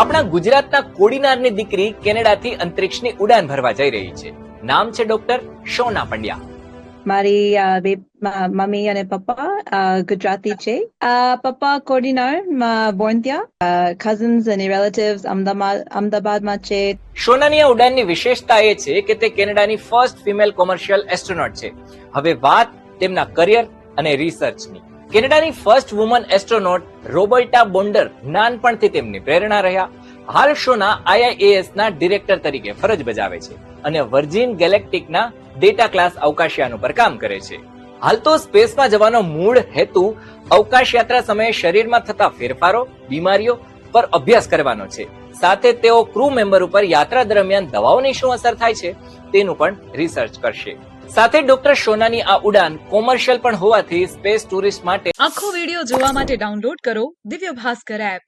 આપણા ગુજરાતના કોડીનારની દીકરી કેનેડાથી અંતરિક્ષની ઉડાન ભરવા જઈ રહી છે. નામ છે ડોક્ટર શોના પંડ્યા. મારી બે મમ્મી અને પપ્પા ગુજરાતી છે. પપ્પા કોડીનાર બોર્ન ત્યાં કઝન્સ અને રિલેટિવ્સ અમદાવાદમાં છે. શોનાની આ ઉડાનની વિશેષતા એ છે કે તે કેનેડાની ફર્સ્ટ ફિમેલ કોમર્શિયલ એસ્ટ્રોનોટ છે. હવે વાત તેમના કરિયર અને રિસર્ચની કેનેડાની first woman astronaut Roberta Bondar નાનપણથી તેમની પ્રેરણા રહ્યા. હાલ શોના આઈઆઈએએસ ના ડિરેક્ટર તરીકે ફરજ બજાવે છે અને વર્જિન ગેલેક્ટિકના ડેટા ક્લાસ અવકાશયાન ઉપર કામ કરે છે. હાલ તો સ્પેસમાં જવાનો મૂળ હેતુ અવકાશ યાત્રા સમયે શરીરમાં થતા ફેરફારો, બીમારીઓ પર અભ્યાસ કરવાનો છે. સાથે તેઓ ક્રૂ મેમ્બર ઉપર યાત્રા દરમિયાન દવાઓની શું અસર થાય છે તેનું પણ રિસર્ચ કરશે. સાથે ડોક્ટર શોનાની આ ઉડાન કોમર્શિયલ પણ હોવાથી સ્પેસ ટુરિસ્ટ માટે આખો વિડિયો જોવા માટે ડાઉનલોડ કરો દિવ્ય ભાસ્કર એપ.